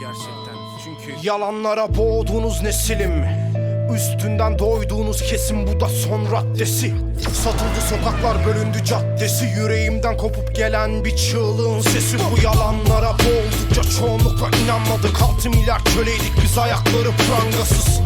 gerçekten. Çünkü Yalanlara boğduğunuz nesilim Üstünden doyduğunuz kesim bu da son raddesi. Satıldı sokaklar bölündü caddesi Yüreğimden kopup gelen bir çığlığın sesi. Bu yalanlara boğuldukça çoğunlukla inanmadık. Altı milyar köleydik biz ayakları prangasız.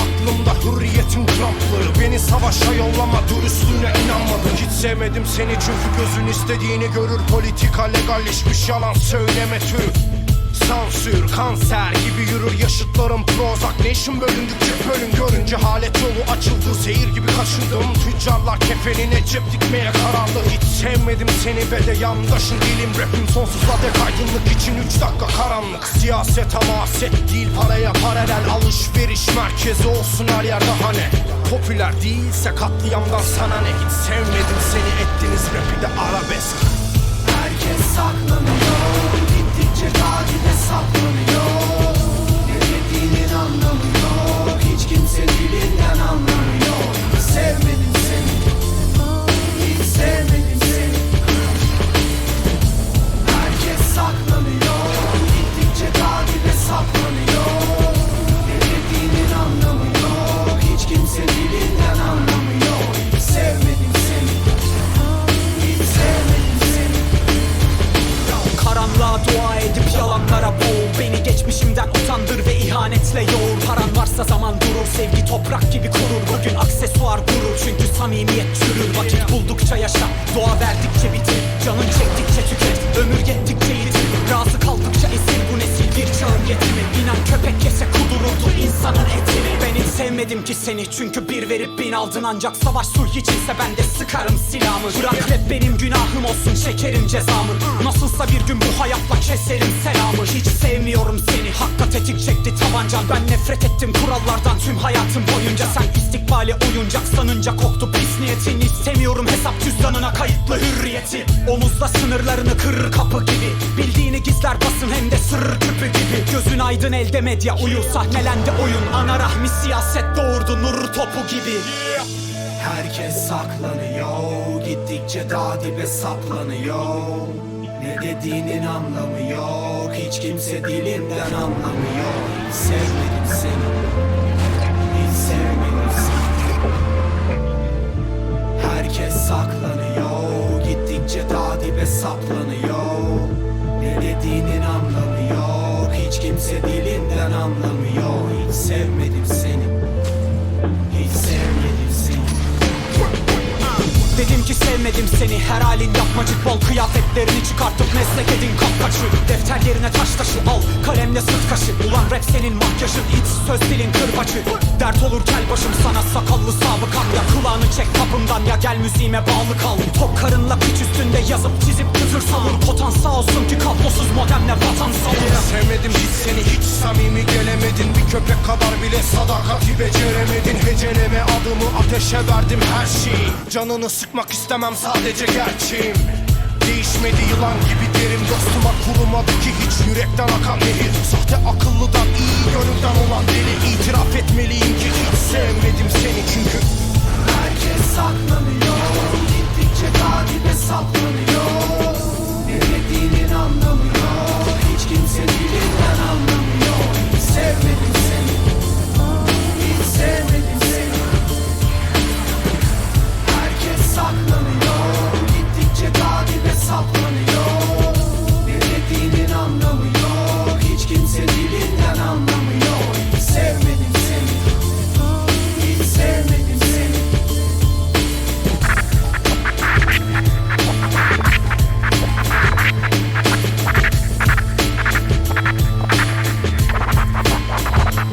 Aklımda hürriyetin krampları Beni savaşa yollama dürüstlüğüne inanmadım. Hiç sevmedim seni çünkü gözün istediğini görür. Politika legalleşmiş yalan söyleme türü Sansür, kanser gibi yürür yaşıtlarım. Prozac Nation bölündükçe bölün görünce Halet yolu açıldı seyir gibi kaşındım. Tüccarlar kefenine cep dikmeye kararlı. Hiç sevmedim seni ve de yandaşın dilim. Rapim sonsuza dek aydınlık için üç dakika karanlık. Siyaset ama aset değil paraya paralel Alışveriş merkezi olsun her yerde. Hani Popüler değilse katliamdan sana ne? Hiç sevmedim seni ettiniz rapi de arabesk Karanlığa dua edip yalanlara boğul. Beni geçmişimden utandır ve ihanetle yoğur. Paran varsa zaman durur. Sevgi toprak gibi kurur. Bugün aksesuar gurur çünkü samimiyet çürür. Vakit buldukça yaşa. Doğa verdikçe bitir sevmedim ki seni çünkü bir verip bin aldın Ancak savaş sulh içinse ben de sıkarım silahımı. Bırak rap benim günahım olsun çekerim cezamı. Nasılsa bir gün bu hayatla keserim selamı. Hiç sevmiyorum seni hakka tetik çekti tabancan. Ben nefret ettim kurallardan tüm hayatım boyunca. Sen istikbale oyuncak sanınca koktu pis niyetin. İstemiyorum hesap cüzdanına kayıtlı hürriyeti. Omuzda sınırlarını kırır kapı gibi. Bildiğini gizler basın hem de sırrı küpü gibi. Gözün aydın elde medya uyu. Sahnelendi oyun. Ana rahmi siyaset doğurdu nur topu gibi. Herkes saklanıyor. Gittikçe daha dibe saplanıyor. Ne dediğinin anlamı yok. Hiç kimse dilinden anlamıyor. Sevmedim seni saplanıyor Ne dediğinin anlamı yok. Hiç kimse dilinden anlamıyor. Hiç sevmedim ki sevmedim seni. Her halin yapmacık bol Kıyafetlerini çıkartıp meslek edin kapkaçı. Defter yerine taş taşı al kalemle sırt kaşı. Ulan rap senin makyajın iç söz dilin kırbacı Dert olur kel başım sana sakallı sabıkam. Ya kulağını çek kapımdan ya gel müziğime bağlı kal. Tok karınla piç üstünde yazıp çizip kıtır savur Potan sağ olsun ki kablosuz modemle vatan savur Sevmedim hiç seni hiç samimi gelemedin Bir köpek kadar bile sadakati beceremedin Heceleme adımı ateşe verdim her şeyi. Canını sıkmak istemem sadece gerçeğim. Değişmedi yılan gibi derim dostuma kurumadı ki hiç yürekten akan nehir. Sahte akıllıdan iyi gönülden olan deli. İtiraf etmeliyim ki hiç sevmedim seni çünkü. Herkes saklanıyor